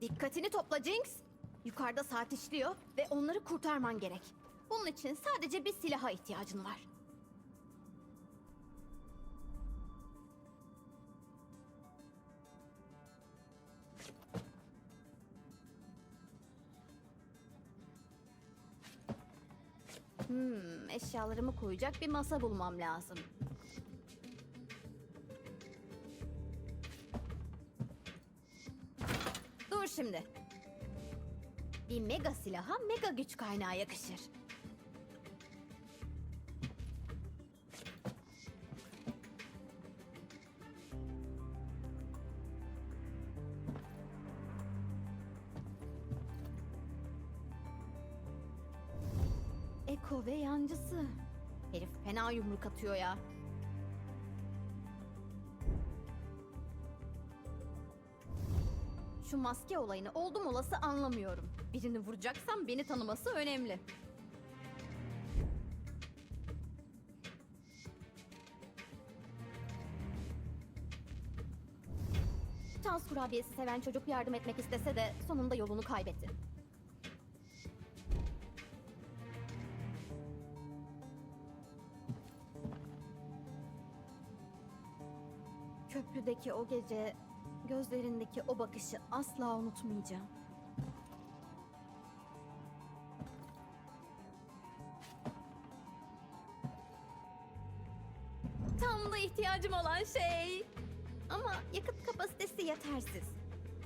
Dikkatini topla Jinx. Yukarıda saat işliyor ve onları kurtarman gerek. Bunun için sadece bir silaha ihtiyacın var. Hmm, eşyalarımı koyacak bir masa bulmam lazım. Şimdi. Bir mega silaha mega güç kaynağı yakışır. Eko ve yancısı. Herif fena yumruk atıyor ya. Şu maske olayını oldum olası anlamıyorum. Birini vuracaksam beni tanıması önemli. Şans kurabiyesi seven çocuk yardım etmek istese de sonunda yolunu kaybetti. Köprüdeki o gece, gözlerindeki o bakışı asla unutmayacağım. Tam da ihtiyacım olan şey. Ama yakıt kapasitesi yetersiz.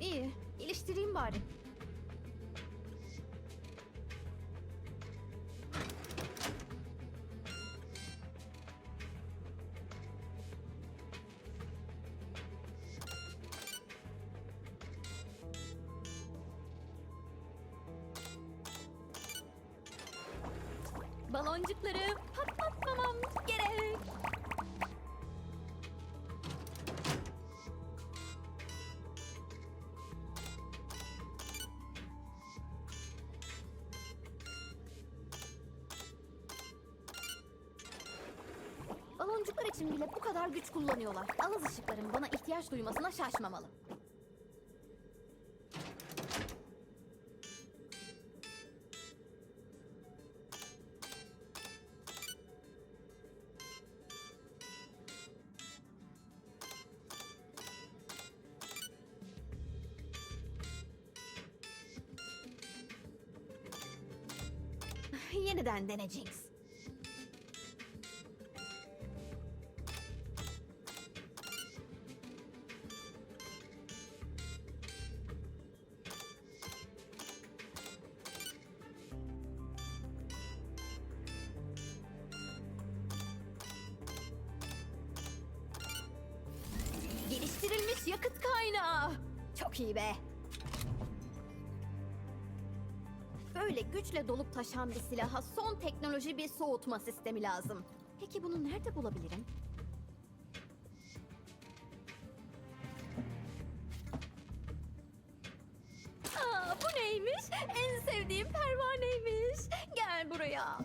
İyi, geliştireyim bari. Baloncukları patlatmamam gerek. Baloncuklar için bile bu kadar güç kullanıyorlar. Alaz ışıkların bana ihtiyaç duymasına şaşmamalı. Yeniden dene Jinx. Geliştirilmiş yakıt kaynağı. Çok iyi be. Böyle güçle dolup taşan bir silaha son teknoloji bir soğutma sistemi lazım. Peki bunu nerede bulabilirim? Aa, bu neymiş? En sevdiğim pervaneymiş. Gel buraya.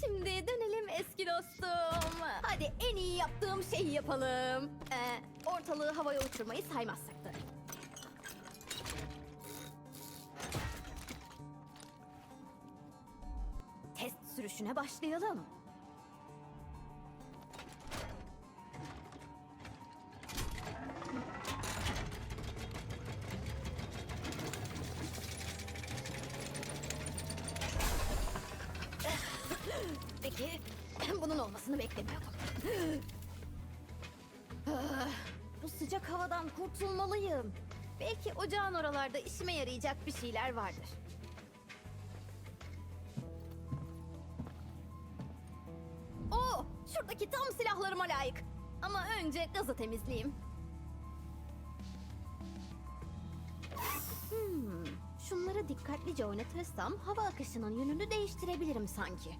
Şimdi dönelim eski dostum. Hadi en iyi yaptığım şeyi yapalım. Ee, ortalığı havaya uçurmayı saymazsak sürüşüne başlayalım. Peki, bunun olmasını beklemiyordum. Bu sıcak havadan kurtulmalıyım. Belki ocağın oralarda işime yarayacak bir şeyler vardır. Şuradaki tam silahlarıma layık. Ama önce gazı temizleyeyim. Hmm, şunları dikkatlice oynatırsam hava akışının yönünü değiştirebilirim sanki.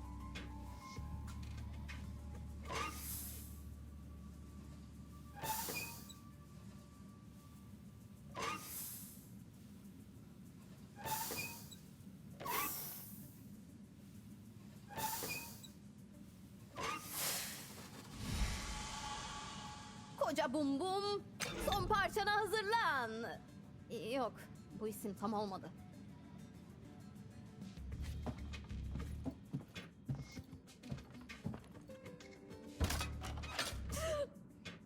Koca bum bum Son parçana hazırlan. Yok, bu isim tam olmadı.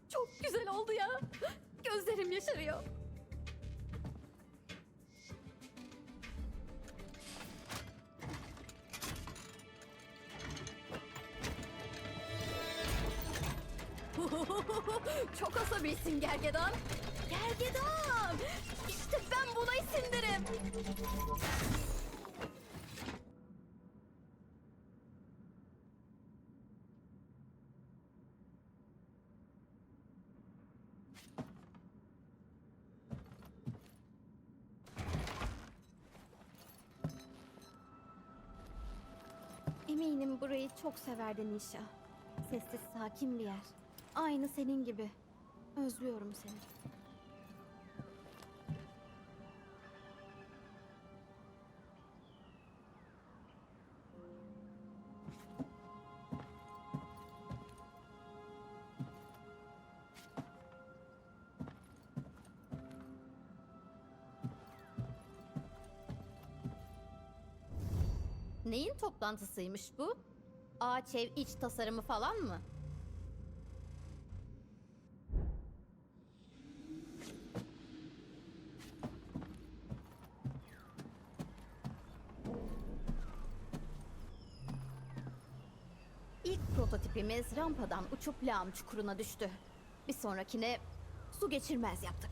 Çok güzel oldu ya. Gözlerim yaşarıyor. Çok asabilsin Gergedan. Gergedan! İşte ben buna isim derim. Eminim burayı çok severdin Nişa. Sessiz sakin bir yer. Aynı senin gibi. Özlüyorum seni. Neyin toplantısıymış bu? Ağaç ev iç tasarımı falan mı? Prototipimiz rampadan uçup lağım çukuruna düştü. Bir sonrakine su geçirmez yaptık.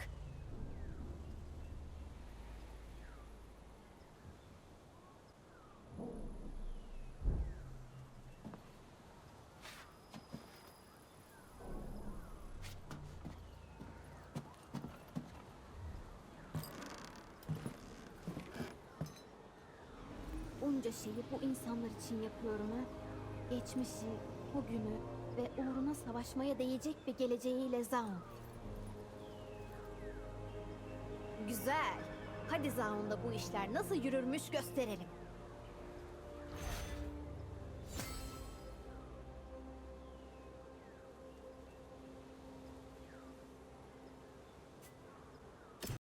Onca şeyi bu insanlar için yapıyorum ha. Geçmişi, bugünü ve uğruna savaşmaya değecek bir geleceğiyle Zaun. Güzel. Hadi Zaun'da bu işler nasıl yürürmüş gösterelim.